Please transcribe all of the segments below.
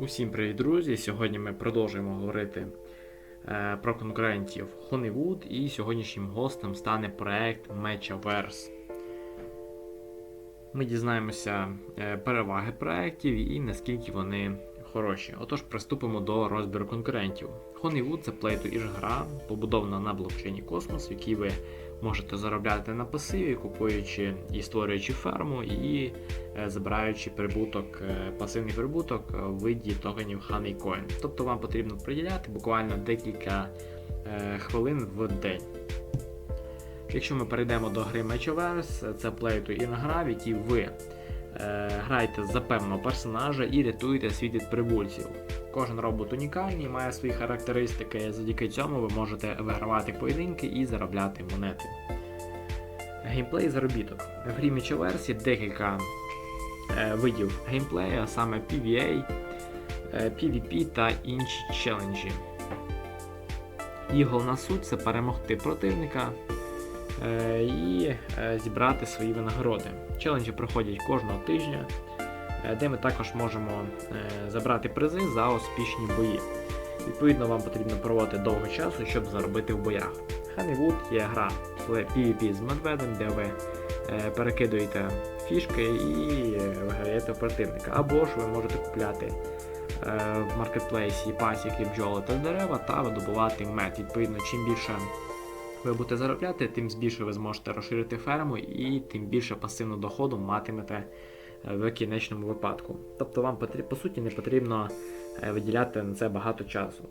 Усім привіт, друзі! Сьогодні ми продовжуємо говорити е, про конкурентів Honeywood і сьогоднішнім гостем стане проект Matchaverse. Ми дізнаємося е, переваги проєктів і наскільки вони хороші. Отож, приступимо до розбіру конкурентів. Honeywood це play-to-earn гра, побудована на блокчейні Космос, в якій ви можете заробляти на пасиві, купуючи і створюючи ферму, і е, забираючи прибуток, е, пасивний прибуток в виді токенів Honeycoin. Тобто вам потрібно приділяти буквально декілька е, хвилин в день. Якщо ми перейдемо до гри Matchaverse, це плей to Earn гра, в якій ви е, граєте за певного персонажа і рятуєте світ від прибульців. Кожен робот унікальний, має свої характеристики, завдяки цьому ви можете вигравати поєдинки і заробляти монети. Геймплей заробіток. В грі є декілька е, видів геймплею, а саме PvA, е, PvP та інші челенджі. Її головна суть це перемогти противника е, і е, зібрати свої винагороди. Челенджі проходять кожного тижня, е, де ми також можемо е, забрати призи за успішні бої. Відповідно, вам потрібно проводити довго часу, щоб заробити в боях. Honeywood є гра PvP з медведем, де ви е, перекидуєте фішки і е, виграєте противника. Або ж ви можете купляти е, в маркетплейсі пасіки, бджоли та дерева та видобувати мед. Відповідно, чим більше ви будете заробляти, тим більше ви зможете розширити ферму і тим більше пасивного доходу матимете е, в кінечному випадку. Тобто вам по суті не потрібно е, виділяти на це багато часу.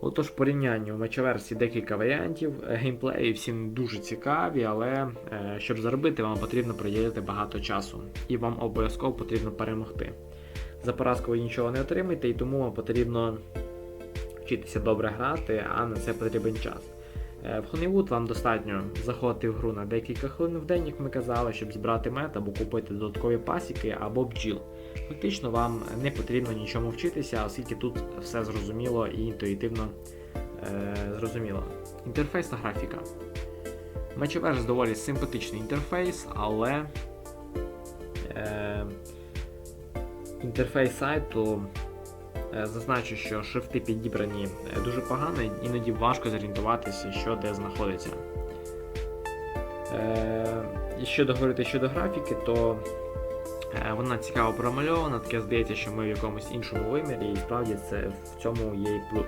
Отож, в порівнянні у мечаверсі декілька варіантів. Е, Геймплеї всі дуже цікаві, але щоб заробити, вам потрібно приділити багато часу. І вам обов'язково потрібно перемогти. За поразку ви нічого не отримаєте, і тому вам потрібно вчитися добре грати, а на це потрібен час. Е, В Honeywood вам достатньо заходити в гру на декілька хвилин в день, як ми казали, щоб збирати мет або купити додаткові пасіки або бджіл. Фактично вам не потрібно нічому вчитися, оскільки тут все зрозуміло і інтуїтивно е, зрозуміло. Інтерфейс та графіка. Matchaverse доволі симпатичний інтерфейс, але е, інтерфейс сайту зазначу, що шрифти підібрані е, дуже погано, іноді важко зорієнтуватися, що де знаходиться. Е, і щодо говорити щодо графіки, то Е, Вона цікаво промальована, таке здається, що ми в якомусь іншому вимірі, і справді це в цьому є і плюс.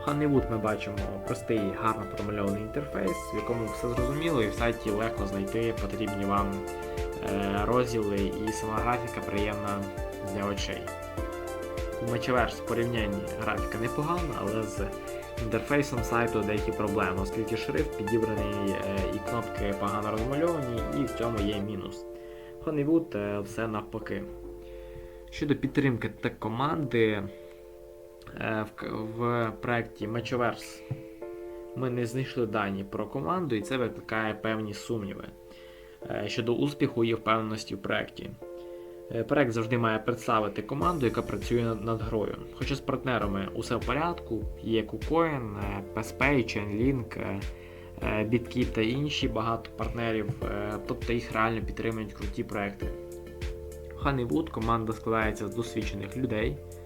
В Honeywood ми бачимо простий, гарно промальований інтерфейс, в якому все зрозуміло, і в сайті легко знайти потрібні вам е, розділи, і сама графіка приємна для очей. У в порівнянні графіка непогана, але з інтерфейсом сайту деякі проблеми, оскільки шрифт підібраний е, і кнопки погано розмальовані, і в цьому є мінус. Honeywood е, все навпаки. Щодо підтримки та команди е, в, проєкті Matchaverse ми не знайшли дані про команду, і це викликає певні сумніви щодо успіху і впевненості в проєкті. Е, Проект завжди має представити команду, яка працює над, грою. Хоча з партнерами усе в порядку, є KuCoin, е, PSP, Chainlink, е, е, BitKeep та інші багато партнерів, е, тобто їх реально підтримують круті проекти. В Honeywood команда складається з досвідчених людей, е,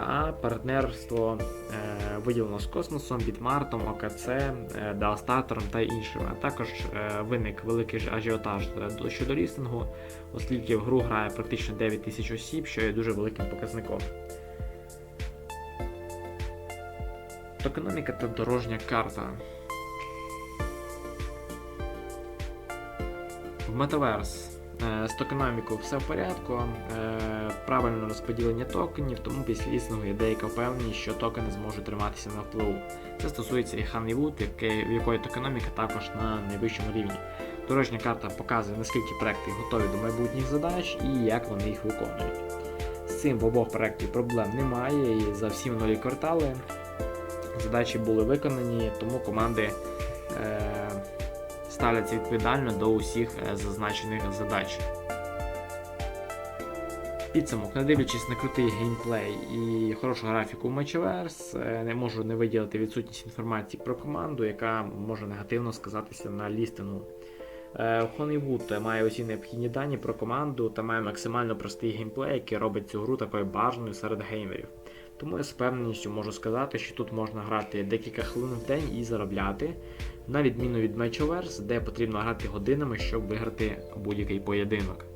а партнерство е, виділено з космосом, Бітмартом, ОКЦ, е, та іншими. А також е, виник великий ажіотаж е, щодо лістингу, оскільки в гру грає практично 9 тисяч осіб, що є дуже великим показником. Токеноміка та дорожня карта. В Metaverse е, з токеномікою все в порядку, е, правильне розподілення токенів, тому після лісного є деяка впевненість, що токени зможуть триматися на впливу. Це стосується і яке- в якої токеноміка також на найвищому рівні. Дорожня карта показує, наскільки проекти готові до майбутніх задач і як вони їх виконують. З цим в обох проєктів проблем немає, і за всі минулі квартали задачі були виконані, тому команди е, ставляться відповідально до усіх е, зазначених задач. Підсумок, не дивлячись на крутий геймплей і хорошу графіку в е, не можу не виділити відсутність інформації про команду, яка може негативно сказатися на лістингу. Е, Honeywood має усі необхідні дані про команду та має максимально простий геймплей, який робить цю гру такою бажаною серед геймерів. Тому я з впевненістю можу сказати, що тут можна грати декілька хвилин в день і заробляти, на відміну від Matchoverse, де потрібно грати годинами, щоб виграти будь-який поєдинок.